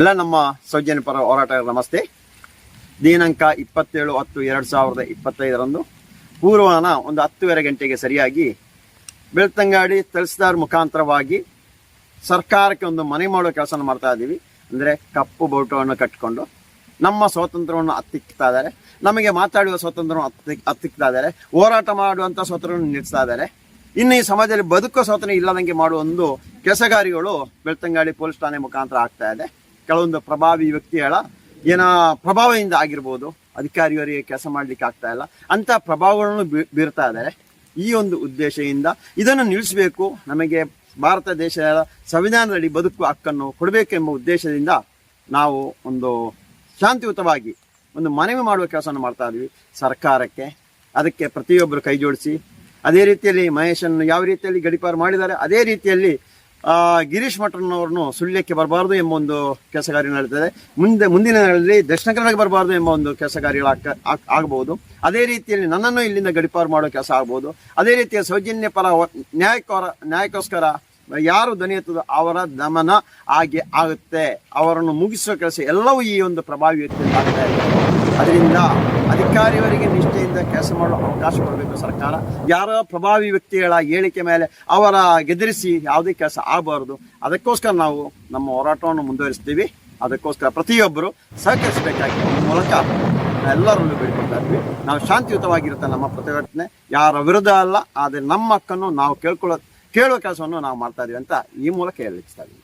ಎಲ್ಲ ನಮ್ಮ ಸೌಜನ್ಯ ಪರ ಹೋರಾಟಗಾರ ನಮಸ್ತೆ. ದಿನಾಂಕ ಇಪ್ಪತ್ತೇಳು ಹತ್ತು ಎರಡು ಸಾವಿರದ ಇಪ್ಪತ್ತೈದರಂದು ಪೂರ್ವಾನ ಒಂದು ಹತ್ತುವರೆ ಗಂಟೆಗೆ ಸರಿಯಾಗಿ ಬೆಳ್ತಂಗಾಡಿ ತಹಸೀಲ್ದಾರ್ ಮುಖಾಂತರವಾಗಿ ಸರ್ಕಾರಕ್ಕೆ ಒಂದು ಮನೆ ಮಾಡೋ ಕೆಲಸ ಮಾಡ್ತಾ ಇದ್ದೀವಿ. ಅಂದರೆ ಕಪ್ಪು ಬೋಟವನ್ನು ಕಟ್ಟಿಕೊಂಡು ನಮ್ಮ ಸ್ವಾತಂತ್ರ್ಯವನ್ನು ಹತ್ತಿಕ್ತಾ ಇದ್ದಾರೆ. ನಮಗೆ ಮಾತಾಡುವ ಸ್ವಾತಂತ್ರ್ಯವನ್ನು ಹತ್ತಿ ಹತ್ತಿಕ್ತಾ ಇದ್ದಾರೆ. ಹೋರಾಟ ಮಾಡುವಂಥ ಸ್ವಾತಂತ್ರ್ಯವನ್ನು ನಿಲ್ಲಿಸ್ತಾ ಇದ್ದಾರೆ. ಇನ್ನು ಈ ಸಮಾಜದಲ್ಲಿ ಬದುಕೋ ಸ್ವಾತಂತ್ರ್ಯ ಇಲ್ಲದಂಗೆ ಮಾಡುವ ಒಂದು ಕೆಲಸಗಾರಿಗಳು ಬೆಳ್ತಂಗಾಡಿ ಪೊಲೀಸ್ ಠಾಣೆ ಮುಖಾಂತರ ಆಗ್ತಾ ಇದೆ. ಕೆಲವೊಂದು ಪ್ರಭಾವಿ ವ್ಯಕ್ತಿಗಳ ಏನ ಪ್ರಭಾವದಿಂದ ಆಗಿರ್ಬೋದು, ಅಧಿಕಾರಿಯವರಿಗೆ ಕೆಲಸ ಮಾಡ್ಲಿಕ್ಕೆ ಆಗ್ತಾ ಇಲ್ಲ. ಅಂತ ಪ್ರಭಾವಗಳನ್ನು ಬೀರ್ತಾ ಇದ್ದಾರೆ. ಈ ಒಂದು ಉದ್ದೇಶದಿಂದ ಇದನ್ನು ನಿಲ್ಲಿಸಬೇಕು. ನಮಗೆ ಭಾರತ ದೇಶದ ಸಂವಿಧಾನದಡಿ ಬದುಕು ಹಕ್ಕನ್ನು ಕೊಡಬೇಕೆಂಬ ಉದ್ದೇಶದಿಂದ ನಾವು ಒಂದು ಶಾಂತಿಯುತವಾಗಿ ಒಂದು ಮನವಿ ಮಾಡುವ ಕೆಲಸವನ್ನು ಮಾಡ್ತಾ ಇದ್ವಿ ಸರ್ಕಾರಕ್ಕೆ. ಅದಕ್ಕೆ ಪ್ರತಿಯೊಬ್ಬರು ಕೈ ಜೋಡಿಸಿ, ಅದೇ ರೀತಿಯಲ್ಲಿ ಮಹೇಶನ್ನು ಯಾವ ರೀತಿಯಲ್ಲಿ ಗಡಿಪಾರು ಮಾಡಿದ್ದಾರೆ, ಅದೇ ರೀತಿಯಲ್ಲಿ ಗಿರೀಶ್ ಮಠಣ್ಣವ್ರನ್ನು ಸುಳ್ಯಕ್ಕೆ ಬರಬಾರ್ದು ಎಂಬ ಒಂದು ಕೆಲಸ ಕಾರ್ಯ ನಡೀತದೆ. ಮುಂದೆ, ಮುಂದಿನ ದಿನಗಳಲ್ಲಿ ದಕ್ಷಿಣ ಕನ್ನಡಕ್ಕೆ ಬರಬಾರ್ದು ಎಂಬ ಒಂದು ಕೆಲಸ ಕಾರ್ಯಗಳು ಆಗ- ಆಗ್- ಆಗಬಹುದು. ಅದೇ ರೀತಿಯಲ್ಲಿ ನನ್ನನ್ನು ಇಲ್ಲಿಂದ ಗಡಿಪಾರು ಮಾಡೋ ಕೆಲಸ ಆಗ್ಬೋದು ಅದೇ ರೀತಿಯ ಸೌಜನ್ಯ ಪರ ನ್ಯಾಯಕ್ಕೋರ ನ್ಯಾಯಕ್ಕೋಸ್ಕರ ಯಾರು ದನಿ ಅವರ ದಮನ ಆಗಿ ಆಗುತ್ತೆ. ಅವರನ್ನು ಮುಗಿಸುವ ಕೆಲಸ ಎಲ್ಲವೂ ಈ ಒಂದು ಪ್ರಭಾವಿ ಆಗ್ತಾ ಇದೆ. ಅದರಿಂದ ಅಧಿಕಾರಿಯವರಿಗೆ ನಿಷ್ಠೆಯಿಂದ ಕೆಲಸ ಮಾಡಲು ಅವಕಾಶ ಕೊಡಬೇಕು ಸರ್ಕಾರ. ಯಾರ ಪ್ರಭಾವಿ ವ್ಯಕ್ತಿಗಳ ಹೇಳಿಕೆ ಮೇಲೆ ಅವರ ಗೆದರಿಸಿ ಯಾವುದೇ ಕೆಲಸ ಆಗಬಾರದು. ಅದಕ್ಕೋಸ್ಕರ ನಾವು ನಮ್ಮ ಹೋರಾಟವನ್ನು ಮುಂದುವರಿಸ್ತೀವಿ. ಅದಕ್ಕೋಸ್ಕರ ಪ್ರತಿಯೊಬ್ಬರು ಸಹಕರಿಸಬೇಕಾಗಿ ಮೂಲಕ ಎಲ್ಲರನ್ನು ಬೇಡಿಕೊಳ್ತಾ ಇದ್ವಿ. ನಾವು ಶಾಂತಿಯುತವಾಗಿರುತ್ತೆ ನಮ್ಮ ಪ್ರತಿಭಟನೆ? ಯಾರ ವಿರುದ್ಧ ಅಲ್ಲ, ಆದರೆ ನಮ್ಮ ಹಕ್ಕನ್ನು ನಾವು ಕೇಳ್ಕೊಳ್ಳೋ ಕೇಳುವ ಕೆಲಸವನ್ನು ನಾವು ಮಾಡ್ತಾ ಇದ್ದೀವಿ ಅಂತ ಈ ಮೂಲಕ ಹೇಳಿಸ್ತಾ ಇದ್ದೀವಿ